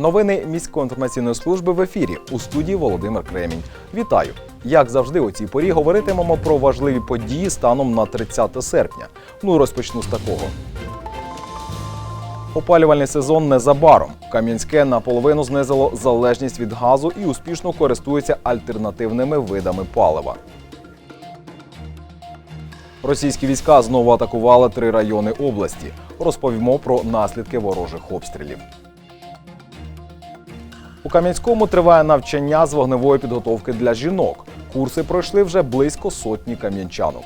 Новини міської інформаційної служби в ефірі у студії Володимир Кремінь. Вітаю! Як завжди, у цій порі говоритимемо про важливі події станом на 30 серпня. Ну розпочну з такого. Опалювальний сезон незабаром. Кам'янське наполовину знизило залежність від газу і успішно користується альтернативними видами палива. Російські війська знову атакували три райони області. Розповімо про наслідки ворожих обстрілів. Кам'янському триває навчання з вогневої підготовки для жінок. Курси пройшли вже близько сотні кам'янчанок.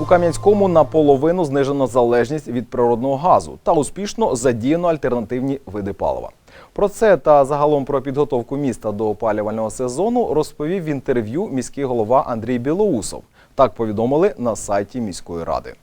У Кам'янському наполовину знижено залежність від природного газу та успішно задіяно альтернативні види палива. Про це та загалом про підготовку міста до опалювального сезону розповів в інтерв'ю міський голова Андрій Білоусов. Так повідомили на сайті міської ради.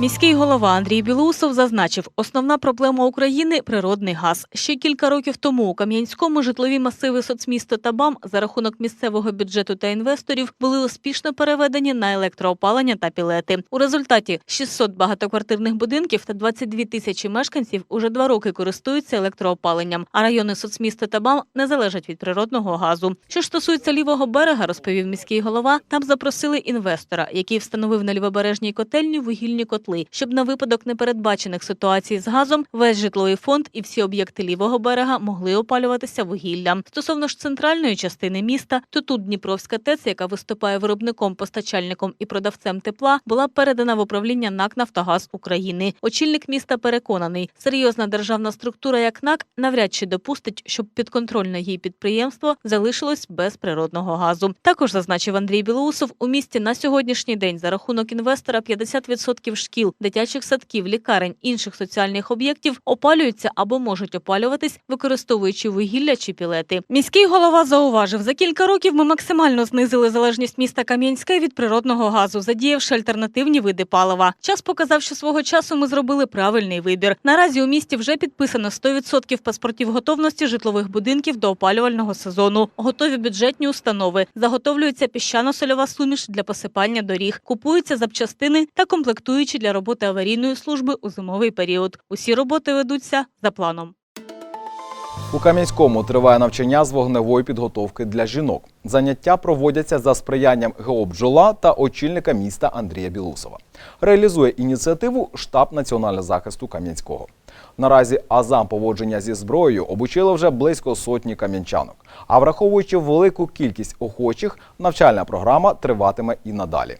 Міський голова Андрій Білоусов зазначив, основна проблема України природний газ. Ще кілька років тому у Кам'янському житлові масиви соцмісто та БАМ за рахунок місцевого бюджету та інвесторів були успішно переведені на електроопалення та пілети. У результаті 600 багатоквартирних будинків та 22 тисячі мешканців уже два роки користуються електроопаленням, а райони соцміста та БАМ не залежать від природного газу. Що стосується лівого берега, розповів міський голова, там запросили інвестора, який встановив на лівобережній котельні вугільні котли, щоб на випадок непередбачених ситуацій з газом весь житловий фонд і всі об'єкти лівого берега могли опалюватися вугіллям. Стосовно ж центральної частини міста, то тут Дніпровська ТЕЦ, яка виступає виробником, постачальником і продавцем тепла, була передана в управління НАК Нафтогаз України. Очільник міста переконаний, серйозна державна структура, як НАК, навряд чи допустить, щоб підконтрольне їй підприємство залишилось без природного газу. Також зазначив Андрій Білоусов, у місті на сьогоднішній день за рахунок інвестора 50% шкіл, дитячих садків, лікарень, інших соціальних об'єктів опалюються або можуть опалюватись, використовуючи вугілля чи пілети. Міський голова зауважив, за кілька років ми максимально знизили залежність міста Кам'янське від природного газу, задіявши альтернативні види палива. Час показав, що свого часу ми зробили правильний вибір. Наразі у місті вже підписано 100% паспортів готовності житлових будинків до опалювального сезону. Готові бюджетні установи. Заготовлюється піщано-сольова суміш для посипання доріг. Купуються запчастини та комплектуючі для роботи аварійної служби у зимовий період. Усі роботи ведуться за планом. У Кам'янському триває навчання з вогневої підготовки для жінок. Заняття проводяться за сприянням ГО «Бджола» та очільника міста Андрія Білусова. Реалізує ініціативу штаб національного захисту Кам'янського. Наразі азам поводження зі зброєю обучили вже близько сотні кам'янчанок. А враховуючи велику кількість охочих, навчальна програма триватиме і надалі.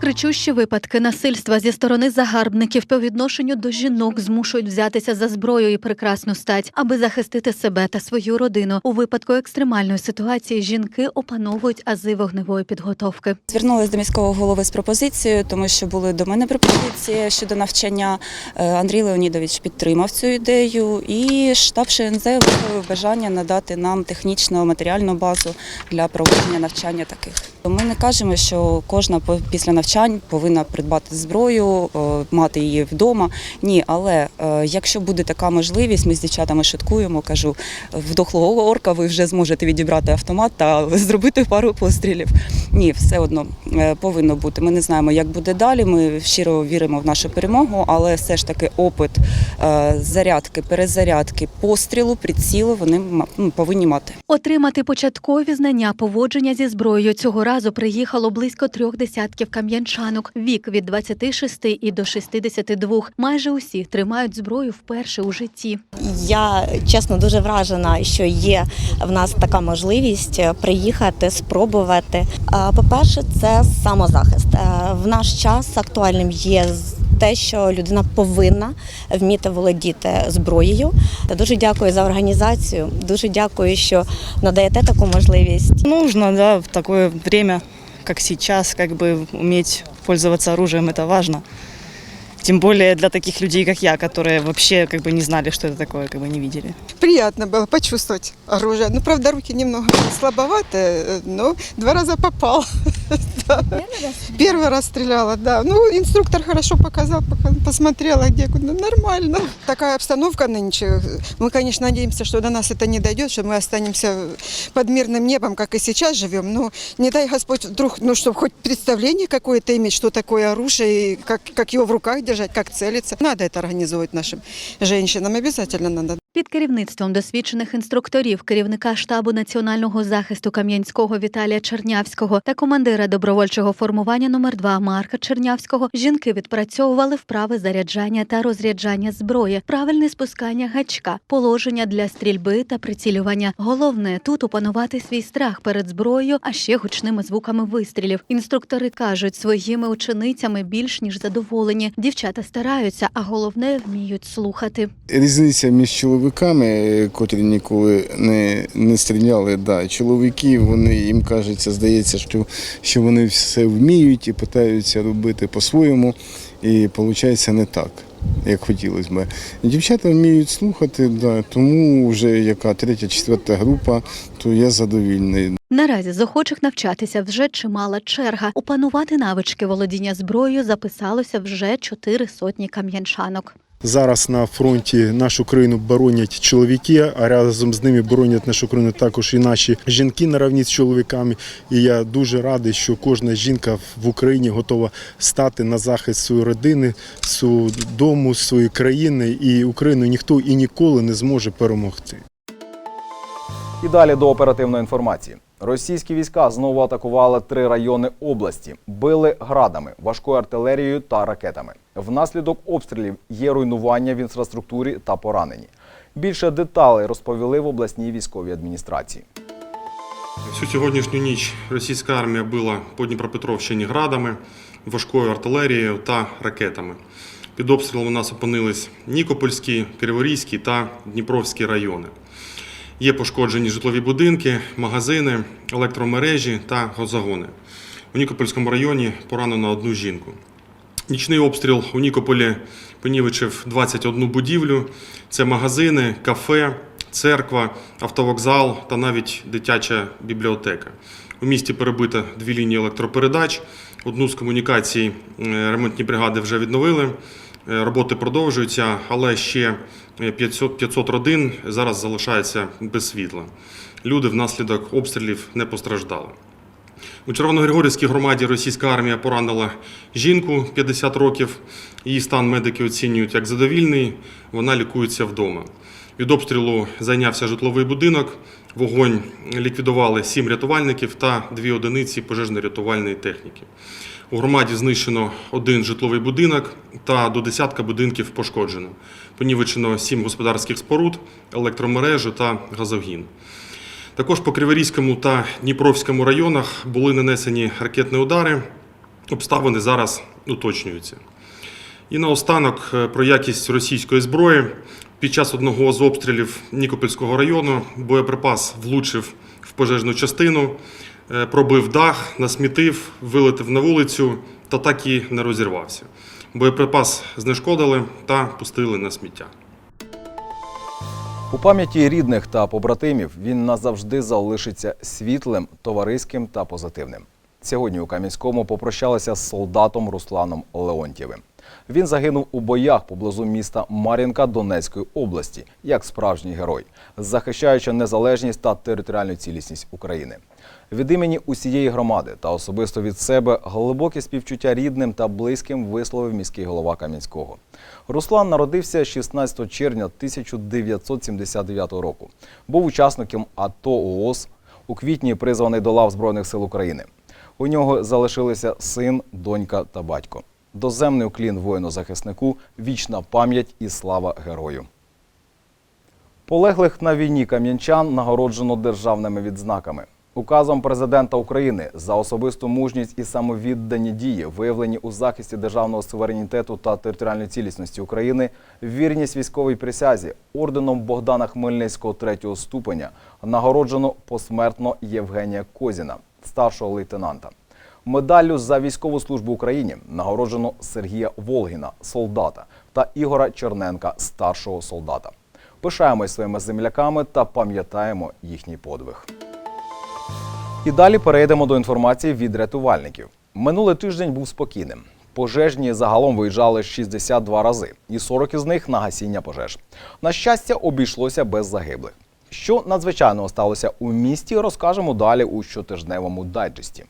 Кричущі випадки насильства зі сторони загарбників по відношенню до жінок змушують взятися за зброю і прекрасну стать, аби захистити себе та свою родину. У випадку екстремальної ситуації жінки опановують ази вогневої підготовки. Звернулася до міського голови з пропозицією, тому що були до мене пропозиції щодо навчання. Е, Андрій Леонідович підтримав цю ідею, і штаб ШНЗ виявив бажання надати нам технічну матеріальну базу для проведення навчання таких. Ми не кажемо, що кожна після навчань повинна придбати зброю, е, мати її вдома. Ні, але е, якщо буде така можливість, ми з дівчатами шуткуємо. Кажу, в дохлого орка ви вже зможете відібрати автомат та зробити пару пострілів. Ні, все одно е, повинно бути. Ми не знаємо, як буде далі. Ми щиро віримо в нашу перемогу, але все ж таки опит е, зарядки, перезарядки, пострілу, прицілу вони м- ну, повинні мати. Отримати початкові знання поводження зі зброєю цього разу приїхало близько трьох десятків кам'янчанок. Вік від 26 і до 62. Майже усі тримають зброю вперше у житті. Я чесно дуже вражена, що є в нас така можливість е, приїхати, спробувати. По-перше, це самозахист. Е, В наш час актуальним є те, що людина повинна вміти володіти зброєю. Дуже дякую за організацію. Дуже дякую, що надаєте таку можливість. Нужно, да, в таке время, як сейчас, как бы уметь пользоваться оружием, это важно. Тем более для таких людей, как я, которые вообще как бы не знали, что это такое, как бы не видели. Приятно было почувствовать оружие. Ну, правда, руки немного слабоваты, э, но два раза попал. Первый раз стреляла, да. Ну, инструктор хорошо показал, пока посмотрела, где куда. Нормально. Такая обстановка нынче. Мы, конечно, надеемся, что до нас это не дойдет, что мы останемся под мирным небом, как и сейчас живем. Но не дай Господь вдруг, ну, чтобы хоть представление какое-то иметь, что такое оружие, и как, как его в руках держать, как целиться. Надо это организовать нашим женщинам. Обязательно надо. Під керівництвом досвідчених інструкторів, керівника штабу національного захисту Кам'янського Віталія Чернявського та командира добровольчого формування номер 2 Марка Чернявського жінки відпрацьовували вправи заряджання та розряджання зброї, правильне спускання гачка, положення для стрільби та прицілювання. Головне тут опанувати свій страх перед зброєю, а ще гучними звуками вистрілів. Інструктори кажуть, своїми ученицями більш ніж задоволені. Дівчата стараються, а головне вміють слухати. Різниця між чоловіками, е, котрі ніколи не, не стріляли, да. чоловіки, вони їм кажеться, здається, що, що вони все вміють і питаються робити по-своєму, і виходить не так, як хотілося б. Дівчата вміють слухати, да, тому вже яка третя, четверта група, то я задовільний. Наразі з охочих навчатися вже чимала черга. Опанувати навички володіння зброєю записалося вже чотири сотні кам'янчанок. Зараз на фронті нашу країну боронять чоловіки, а разом з ними боронять нашу країну також і наші жінки на равні з чоловіками. І я дуже радий, що кожна жінка в Україні готова стати на захист своєї родини, свого дому, своєї країни. І Україну ніхто і ніколи не зможе перемогти. І далі до оперативної інформації. Російські війська знову атакували три райони області, били градами, важкою артилерією та ракетами. Внаслідок обстрілів є руйнування в інфраструктурі та поранені. Більше деталей розповіли в обласній військовій адміністрації. Всю сьогоднішню ніч російська армія била по Дніпропетровщині градами, важкою артилерією та ракетами. Під обстрілом у нас опинились Нікопольський, Криворізький та Дніпровський райони. Є пошкоджені житлові будинки, магазини, електромережі та газогони. У Нікопольському районі поранено одну жінку. Нічний обстріл у Нікополі понівечив 21 будівлю. Це магазини, кафе, церква, автовокзал та навіть дитяча бібліотека. У місті перебито дві лінії електропередач. Одну з комунікацій е, ремонтні бригади вже відновили. Е, Роботи продовжуються, але ще е, 500, 500 родин зараз залишаються без світла. Люди внаслідок обстрілів не постраждали. У Червоногригорівській громаді російська армія поранила жінку 50 років. Її стан медики оцінюють як задовільний. Вона лікується вдома. Від обстрілу зайнявся житловий будинок. Вогонь ліквідували сім рятувальників та дві одиниці пожежно-рятувальної техніки. У громаді знищено один житловий будинок та до десятка будинків пошкоджено. Понівечено сім господарських споруд, електромережу та газогін. Також по Криворізькому та Дніпровському районах були нанесені ракетні удари. Обставини зараз уточнюються. І наостанок е, про якість російської зброї. Під час одного з обстрілів Нікопольського району боєприпас влучив в пожежну частину, е, пробив дах, насмітив, вилетів на вулицю та так і не розірвався. Боєприпас знешкодили та пустили на сміття. У пам'яті рідних та побратимів він назавжди залишиться світлим, товариським та позитивним. Сьогодні у Кам'янському попрощалися з солдатом Русланом Леонтьєвим. Він загинув у боях поблизу міста Мар'їнка Донецької області як справжній герой, захищаючи незалежність та територіальну цілісність України. Від імені усієї громади та особисто від себе глибоке співчуття рідним та близьким висловив міський голова Кам'янського. Руслан народився 16 червня 1979 року. Був учасником АТО ООС. У квітні призваний до лав Збройних сил України. У нього залишилися син, донька та батько. Доземний уклін воїну-захиснику, вічна пам'ять і слава герою. Полеглих на війні кам'янчан нагороджено державними відзнаками. Указом президента України за особисту мужність і самовіддані дії, виявлені у захисті державного суверенітету та територіальної цілісності України, вірність військовій присязі орденом Богдана Хмельницького третього ступеня нагороджено посмертно Євгенія Козіна, старшого лейтенанта. Медаллю за військову службу Україні нагороджено Сергія Волгіна, солдата, та Ігора Черненка, старшого солдата. Пишаємось своїми земляками та пам'ятаємо їхній подвиг. І далі перейдемо до інформації від рятувальників. Минулий тиждень був спокійним. Пожежні загалом виїжджали 62 рази, і 40 із них на гасіння пожеж. На щастя, обійшлося без загиблих. Що надзвичайного сталося у місті, розкажемо далі у щотижневому дайджесті.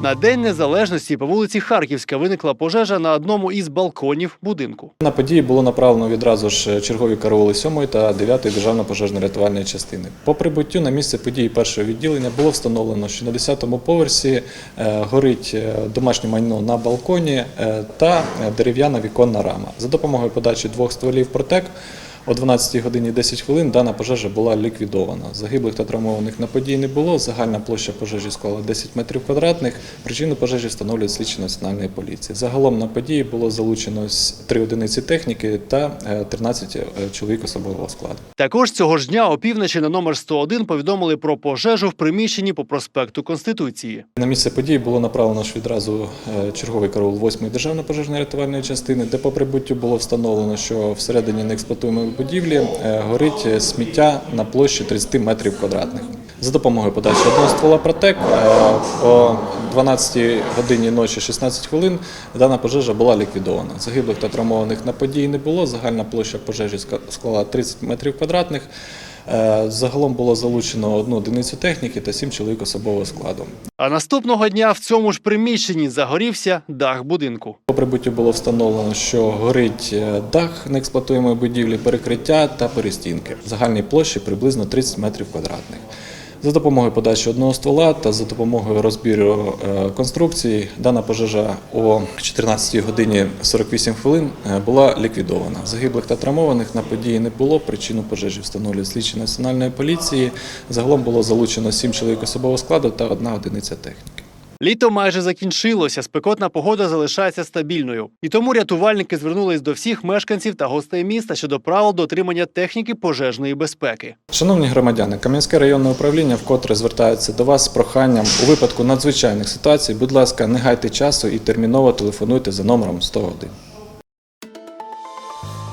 На День Незалежності по вулиці Харківська виникла пожежа на одному із балконів будинку. На події було направлено відразу ж чергові караули 7 та 9 державно пожежно-рятувальної частини. По прибуттю на місце події першого відділення було встановлено, що на 10-му поверсі е, горить е, домашнє майно на балконі е, та дерев'яна віконна рама. За допомогою подачі двох стволів протек о 12 годині 10 хвилин дана пожежа була ліквідована. Загиблих та травмованих на події не було. Загальна площа пожежі склала 10 метрів квадратних. Причину пожежі встановлюють слідчі національної поліції. Загалом на події було залучено с- 3 одиниці техніки та е, 13 е, чоловік особового складу. Також цього ж дня опівночі на номер 101 повідомили про пожежу в приміщенні по проспекту Конституції. На місце події було направлено ж відразу е, черговий караул 8-ї державної пожежної рятувальної частини, де по прибуттю було встановлено, що всередині неексплуатуємої будівлі е, горить е, сміття на площі 30 метрів квадратних. За допомогою подачі одного ствола протек е, о 12 годині ночі 16 хвилин дана пожежа була ліквідована. Загиблих та травмованих на події не було. Загальна площа пожежі склала 30 метрів квадратних. Е, Загалом було залучено одну одиницю техніки та сім чоловік особового складу. А наступного дня в цьому ж приміщенні загорівся дах будинку. По прибуттю було встановлено, що горить е, дах неексплуатуємої будівлі, перекриття та перестінки. Загальній площі приблизно 30 метрів квадратних. За допомогою подачі одного ствола та за допомогою розбіру е, конструкції дана пожежа о 14 годині 48 хвилин е, була ліквідована. Загиблих та травмованих на події не було. Причину пожежі встановлюють слідчі національної поліції. Загалом було залучено 7 чоловік особового складу та одна одиниця техніки. Літо майже закінчилося, спекотна погода залишається стабільною. І тому рятувальники звернулись до всіх мешканців та гостей міста щодо правил дотримання техніки пожежної безпеки. Шановні громадяни, Кам'янське районне управління вкотре звертається до вас з проханням у випадку надзвичайних ситуацій. Будь ласка, не гайте часу і терміново телефонуйте за номером 101.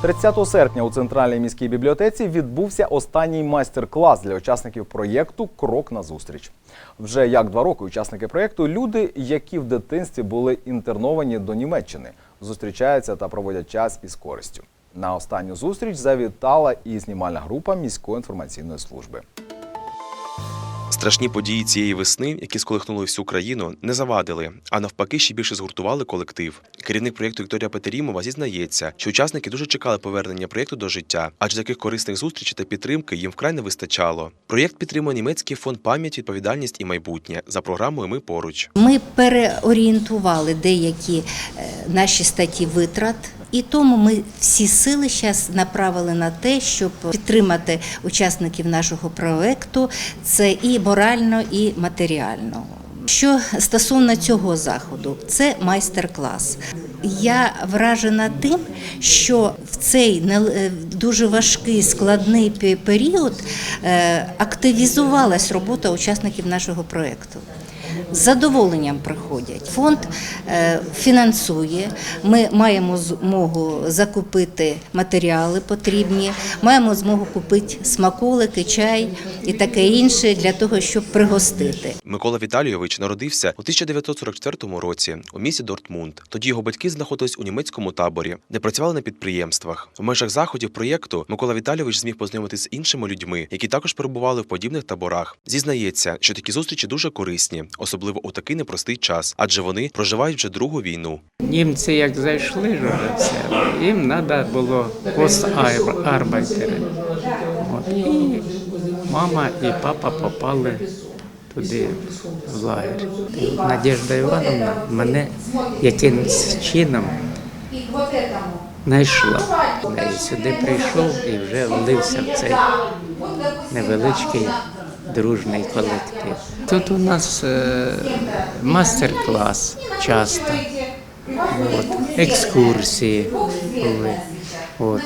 30 серпня у центральній міській бібліотеці відбувся останній майстер-клас для учасників проєкту Крок на зустріч. Вже як два роки учасники проєкту люди, які в дитинстві були інтерновані до Німеччини, зустрічаються та проводять час із користю. На останню зустріч завітала і знімальна група міської інформаційної служби. Страшні події цієї весни, які сколихнули всю країну, не завадили, а навпаки, ще більше згуртували колектив. Керівник проєкту Вікторія Петерімова зізнається, що учасники дуже чекали повернення проєкту до життя, адже таких корисних зустрічей та підтримки їм вкрай не вистачало. Проєкт підтримує німецький фонд пам'ять, відповідальність і майбутнє за програмою Ми поруч. Ми переорієнтували деякі е, наші статті витрат. І тому ми всі сили зараз направили на те, щоб підтримати учасників нашого проекту. Це і морально, і матеріально. Що стосовно цього заходу, це майстер-клас. Я вражена тим, що в цей е, дуже важкий складний період е, активізувалась робота учасників нашого проекту. З задоволенням приходять. Фонд е, фінансує. Ми маємо змогу закупити матеріали потрібні, маємо змогу купити смаколики, чай і таке інше для того, щоб пригостити. Микола Віталійович народився у 1944 році у місті Дортмунд. Тоді його батьки знаходились у німецькому таборі, де працювали на підприємствах. У межах заходів проєкту Микола Віталійович зміг познайомитися з іншими людьми, які також перебували в подібних таборах. Зізнається, що такі зустрічі дуже корисні, особливо у такий непростий час, адже вони проживають вже другу війну. Німці як зайшли уже все, їм треба було постарбайтери. І мама і папа попали туди в лагер. Надежда Івановна мене якимось чином знайшла. Я сюди прийшов і вже влився в цей невеличкий дружний колектив. Тут у нас е, мастер-клас часто. От, екскурсії були, от, е,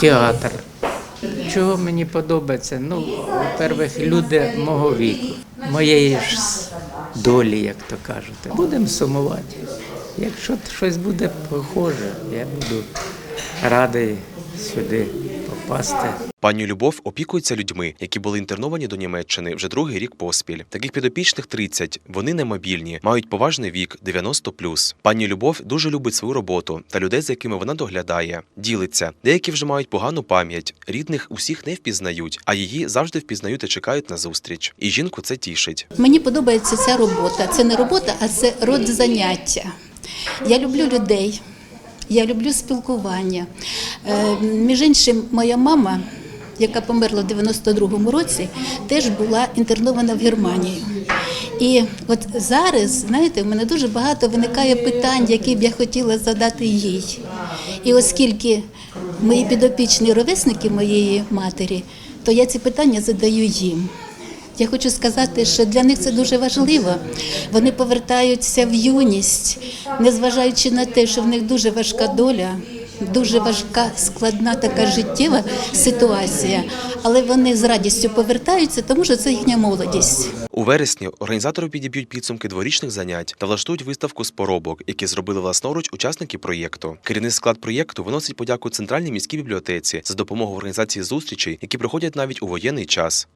театр. Чого мені подобається? Ну, по-перше, люди мого віку, моєї ж долі, як то кажуть. Будемо сумувати. Якщо щось буде похоже, я буду радий сюди попасти. Пані Любов опікується людьми, які були інтерновані до Німеччини вже другий рік поспіль. Таких підопічних 30. Вони немобільні, мають поважний вік 90+. Пані Любов дуже любить свою роботу та людей, за якими вона доглядає. Ділиться. Деякі вже мають погану пам'ять. Рідних усіх не впізнають, а її завжди впізнають і чекають на зустріч. І жінку це тішить. Мені подобається ця робота. Це не робота, а це род заняття. Я люблю людей, я люблю спілкування. Е, Між іншим, моя мама, яка померла в 92-му році, теж була інтернована в Германію. І от зараз, знаєте, в мене дуже багато виникає питань, які б я хотіла задати їй. І оскільки мої підопічні ровесники моєї матері, то я ці питання задаю їм. Я хочу сказати, що для них це дуже важливо. Вони повертаються в юність, незважаючи на те, що в них дуже важка доля, дуже важка, складна така життєва ситуація. Але вони з радістю повертаються, тому що це їхня молодість. У вересні організатори підіб'ють підсумки дворічних занять та влаштують виставку з поробок, які зробили власноруч учасники проєкту. Керівний склад проєкту виносить подяку центральній міській бібліотеці за допомогу організації зустрічей, які проходять навіть у воєнний час.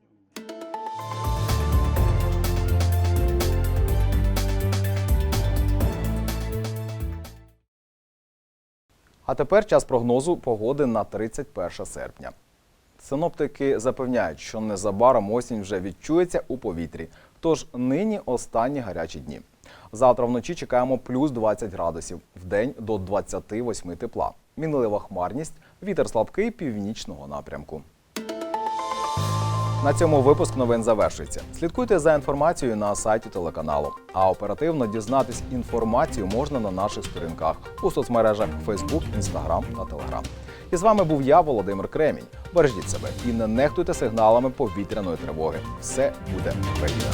А тепер час прогнозу погоди на 31 серпня. Синоптики запевняють, що незабаром осінь вже відчується у повітрі. Тож нині останні гарячі дні. Завтра вночі чекаємо плюс 20 градусів, вдень до 28 тепла. Мінлива хмарність, вітер слабкий північного напрямку. На цьому випуск новин завершується. Слідкуйте за інформацією на сайті телеканалу. А оперативно дізнатись інформацію можна на наших сторінках у соцмережах Facebook, Instagram та Telegram. І з вами був я, Володимир Кремінь. Бережіть себе і не нехтуйте сигналами повітряної тривоги. Все буде Україна!